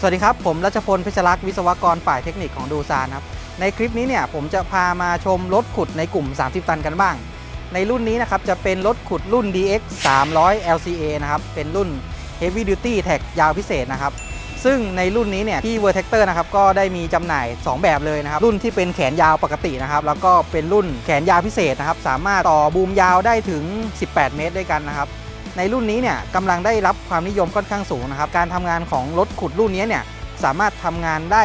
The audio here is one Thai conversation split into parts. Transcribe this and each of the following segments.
สวัสดีครับ ผมรัชพลเพชรลักษ์วิศวกรฝ่ายเทคนิคของดูซานครับ ในคลิปนี้เนี่ยผมจะพามาชมรถขุดในกลุ่ม 30 ตันกันบ้าง ในรุ่นนี้นะครับจะเป็นรถขุดรุ่น DX 300 LCA นะครับ เป็นรุ่น Heavy Duty Tag ยาวพิเศษนะครับ ซึ่งในรุ่นนี้เนี่ยที่ Vertector นะครับก็ได้มีจำหน่าย 2 แบบเลยนะครับ รุ่นที่เป็นแขนยาวปกตินะครับ แล้วก็เป็นรุ่นแขนยาวพิเศษนะครับ สามารถต่อบูมยาวได้ถึง 18 เมตรด้วยกันนะครับ ในรุ่นนี้เนี่ยกำลังได้รับความนิยมค่อนข้างสูงนะครับ การทำงานของรถขุดรุ่นนี้เนี่ยสามารถทำงานได้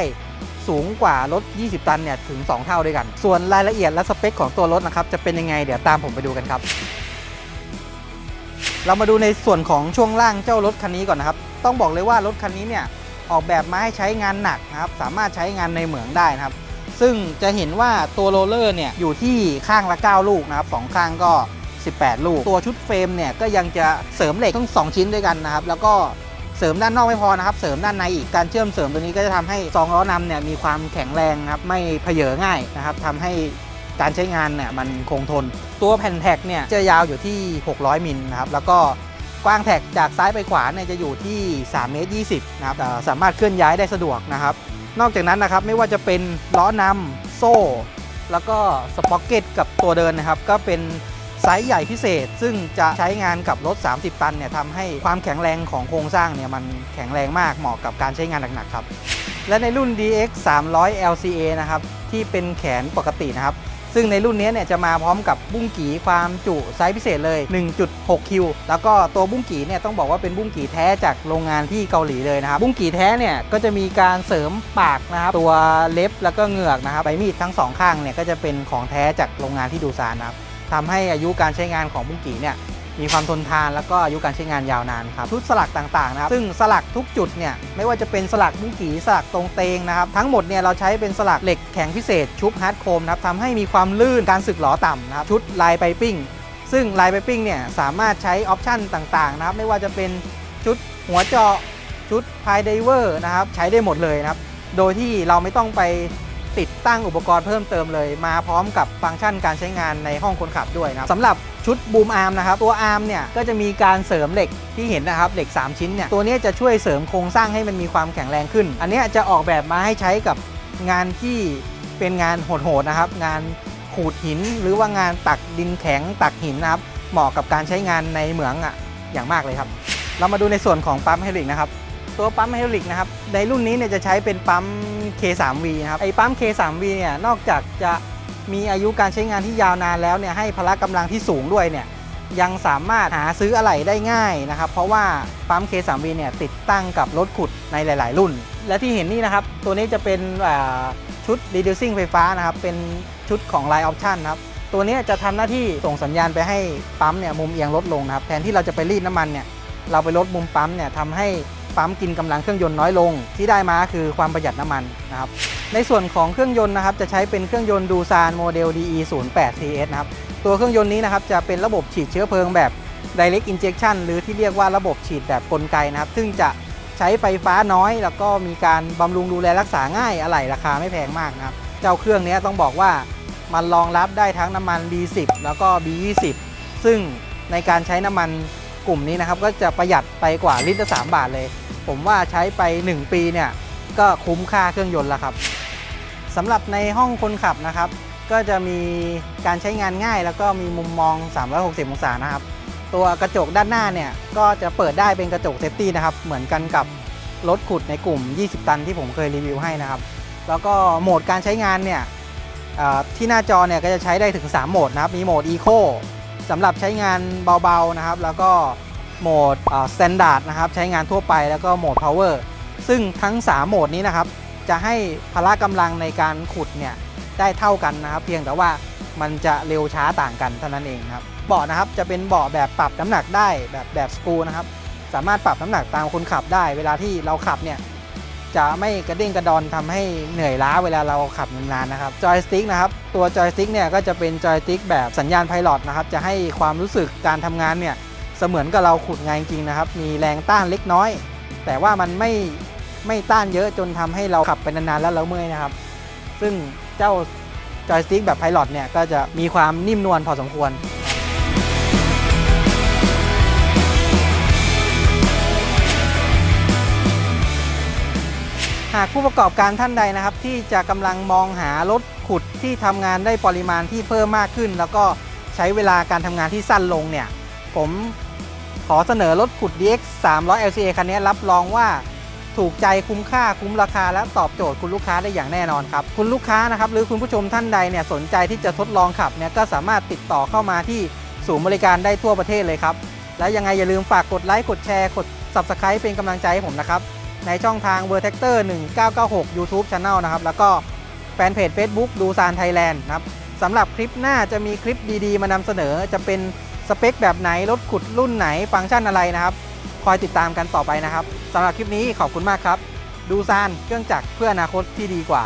สูงกว่ารถ 20 ตันเนี่ยถึง 2 เท่าด้วยกัน ส่วนรายละเอียดและสเปคของตัวรถนะครับจะเป็นยังไงเดี๋ยวตามผมไปดูกันครับ เรามาดูในส่วนของช่วงล่างเจ้ารถคันนี้ก่อนนะครับ ต้องบอกเลยว่ารถคันนี้เนี่ยออกแบบมาให้ใช้งานหนักนะครับ สามารถใช้งานในเหมืองได้นะครับ ซึ่งจะเห็นว่าตัวโรลเลอร์เนี่ยอยู่ที่ข้างละ 9 ลูกนะครับสองข้างก็ 18 ลูก ตัวชุดเฟรมเนี่ยก็ยังจะเสริมเหล็กทั้ง 2 ชิ้นด้วยกันนะครับแล้วก็เสริมด้านนอกไม่พอนะครับ เสริมด้านในอีกการเชื่อมเสริมตัวนี้ก็จะทำให้ซองล้อนำเนี่ยมีความแข็งแรงครับไม่เพเยอง่ายนะครับทำให้การใช้งานเนี่ยมันคงทน ตัวแผ่นแท็กเนี่ยจะยาวอยู่ที่ 600 มิลนะครับแล้วก็กว้างแท็กจากซ้ายไปขวาเนี่ยจะอยู่ที่3เมตร20นะครับสามารถเคลื่อนย้ายได้สะดวกนะครับ นอกจากนั้นนะครับไม่ว่าจะเป็นล้อนำโซ่ แล้วก็สป็อกเก็ตกับตัวเดินนะครับ ก็เป็น ไซส์ใหญ่พิเศษ ซึ่งจะใช้งานกับรถ 30 ตันเนี่ยทำให้ความแข็งแรงของโครงสร้างเนี่ยมันแข็งแรงมากเหมาะกับการใช้งานหนักๆครับ และในรุ่น DX 300 LCA นะครับที่เป็นแขนปกตินะครับซึ่งในรุ่นนี้เนี่ยจะมาพร้อมกับบุ้งกีความจุไซส์พิเศษเลย 1.6 คิว แล้วก็ตัวบุ้งกีเนี่ยต้องบอกว่าเป็นบุ้งกีแท้จากโรงงานที่เกาหลีเลยนะครับ บุ้งกีแท้เนี่ยก็จะมีการเสริมปากนะครับ ตัวเล็บแล้วก็เหงือกนะครับใบมีดทั้งสองข้างเนี่ยก็จะเป็นของแท้จากโรงงานที่ดูซานนะครับ ทำให้อายุการใช้งานของบุ้งกีเนี่ยมีความทนทานแล้วก็อายุการใช้งานยาวนานครับชุดสลักต่างๆนะครับซึ่งสลักทุกจุดเนี่ยไม่ว่าจะเป็นสลักบุ้งกีสลักตรงเตงนะครับทั้งหมดเนี่ยเราใช้เป็นสลักเหล็กแข็งพิเศษ ชุบฮาร์ดโคมนะครับทำให้มีความลื่นการสึกหลอต่ำนะครับชุดลายไปปิ้ง ซึ่งลายไปปิ้งเนี่ยสามารถใช้ออปชันต่างๆนะครับไม่ว่าจะเป็นชุดหัวเจาะชุดพายไดเวอร์นะครับใช้ได้หมดเลยนะครับโดยที่เราไม่ต้องไป ติดตั้งอุปกรณ์เพิ่มเติมเลย มาพร้อมกับฟังก์ชันการใช้งานในห้องคนขับด้วยนะครับสำหรับชุดบูมอาร์มนะครับ ตัวอาร์มเนี่ยก็จะมีการเสริมเหล็กที่เห็นนะครับเหล็ก 3 ชิ้นเนี่ยตัวนี้จะช่วยเสริมโครงสร้างให้มันมีความแข็งแรงขึ้น อันนี้จะออกแบบมาให้ใช้กับงานที่เป็นงานโหดๆนะครับ งานขูดหินหรือว่างานตักดินแข็งตักหินนะครับเหมาะกับการใช้งานในเหมืองอะอย่างมากเลยครับ เรามาดูในส่วนของปั๊มไฮดริกนะครับ ตัวปั๊มไฮดรอลิกนะครับ ในรุ่นนี้เนี่ยจะใช้เป็นปั๊ม K3V นะครับ ไอ้ปั๊ม K3V เนี่ยนอกจากจะมีอายุการใช้งานที่ยาวนานแล้วเนี่ยให้พละกำลังที่สูงด้วยเนี่ยยังสามารถหาซื้ออะไหล่ได้ง่ายนะครับ เพราะว่าปั๊ม K3V เนี่ยติดตั้งกับรถขุดในหลาย ๆ รุ่น และที่เห็นนี่นะครับ ตัวนี้จะเป็นชุด reducing ไฟฟ้านะครับ เป็นชุดของ Line Option ครับ ตัวนี้จะทำหน้าที่ส่งสัญญาณไปให้ปั๊มเนี่ยมุมเอียงลดลงนะครับ แทนที่เราจะไปรีดน้ำมันเนี่ยเราไปลดมุมปั๊มเนี่ยทำให้ ปั๊มกินกำลังเครื่องยนต์น้อยลง ที่ได้มาคือความประหยัดน้ำมันนะครับในส่วนของเครื่องยนต์นะครับจะใช้เป็นเครื่องยนต์ดูซานโมเดล DE 0 8 TS นะครับตัวเครื่องยนต์นี้นะครับจะเป็นระบบฉีดเชื้อเพลิงแบบ Direct Injection หรือที่เรียกว่าระบบฉีดแบบกลไกนะครับ ซึ่งจะใช้ไฟฟ้าน้อย แล้วก็มีการบำรุงดูแลรักษาง่ายอะไหล่ราคาไม่แพงมากนะครับ เจ้าเครื่องนี้ต้องบอกว่ามันรองรับได้ทั้งน้ำมัน D10 แล้วก็ B20 ซึ่งในการใช้น้ำมันกลุ่มนี้นะครับก็จะประหยัดไปกว่าลิตรละ3บาทเลย ผมว่าใช้ไป 1 ปีเนี่ยก็คุ้มค่าเครื่องยนต์ล้วครับสำหรับในห้องคนขับนะครับ ก็จะมีการใช้งานง่ายแล้วก็มีมุมมอง 360 องศานะครับ ตัวกระจกด้านหน้าเนี่ยก็จะเปิดได้เป็นกระจกเซฟตี้นะครับ เหมือนกันกับรถขุดในกลุ่ม 20 ตันที่ผมเคยรีวิวให้นะครับ แล้วก็โหมดการใช้งานเนี่ยที่หน้าจอเนี่ยก็จะใช้ได้ถึง 3 โหมดนะครับ มีโหมด Eco สำหรับใช้งานเบาๆนะครับ แล้วก็ โหมดเอ่อ Standard นะครับใช้งานทั่วไปแล้วก็โหมด Power ซึ่งทั้ง 3 โหมดนี้นะครับ จะให้พละกำลังในการขุดเนี่ยได้เท่ากันนะครับ เพียงแต่ว่ามันจะเร็วช้าต่างกันเท่านั้นเองครับเบาะนะครับจะเป็นเบาะแบบปรับน้ำหนักได้แบบแบบสกูนะครับสามารถปรับน้ำหนักตามคนขับได้ เวลาที่เราขับเนี่ยจะไม่กระเด้งกระดอนทำให้เหนื่อยล้าเวลาเราขับนานๆนะครับจอยสติ๊กนะครับตัวจอยสติ๊กเนี่ยก็จะเป็นจอยสติ๊กแบบสัญญาณไพลอตนะครับจะให้ความรู้สึกการทำงานเนี่ย สมือนกับเราขุดงานจริงนะครับ มีแรงต้านเล็กน้อย แต่ว่ามันไม่ไม่ต้านเยอะจนทำให้เราขับไปนานๆแล้วเราเมื่อยนะครับ ซึ่งเจ้าจอยสติ๊กแบบไพลอตเนี่ยก็จะมีความนิ่มนวลพอสมควรหากผู้ประกอบการท่านใดนะครับ ที่จะกำลังมองหารถขุดที่ทำงานได้ปริมาณที่เพิ่มมากขึ้น แล้วก็ใช้เวลาการทำงานที่สั้นลงเนี่ย ผม ขอเสนอรถขุด DX 300 LCA คันนี้รับรองว่าถูกใจคุ้มค่าคุ้มราคา และตอบโจทย์คุณลูกค้าได้อย่างแน่นอนครับ คุณลูกค้านะครับหรือคุณผู้ชมท่านใดเนี่ยสนใจที่จะทดลองขับเนี่ยก็สามารถติดต่อเข้ามาที่ศูนย์บริการได้ทั่วประเทศเลยครับ และยังไงอย่าลืมฝากกดไลค์กดแชร์กด Subscribe เป็นกำลังใจให้ผมนะครับ ในช่องทาง v e r t e c t o r 1996 YouTube Channel นะครับแล้วก็แฟนเพจ Facebook ดูซานไทยแลนด์นะครับสำหรับคลิปหน้าจะมีคลิปดีๆ มานำเสนอจะเป็น สเปคแบบไหนรถขุดรุ่นไหนฟังก์ชันอะไรนะครับ คอยติดตามกันต่อไปนะครับสำหรับคลิปนี้ขอบคุณมากครับ ดูซานเครื่องจักรเพื่ออนาคตที่ดีกว่า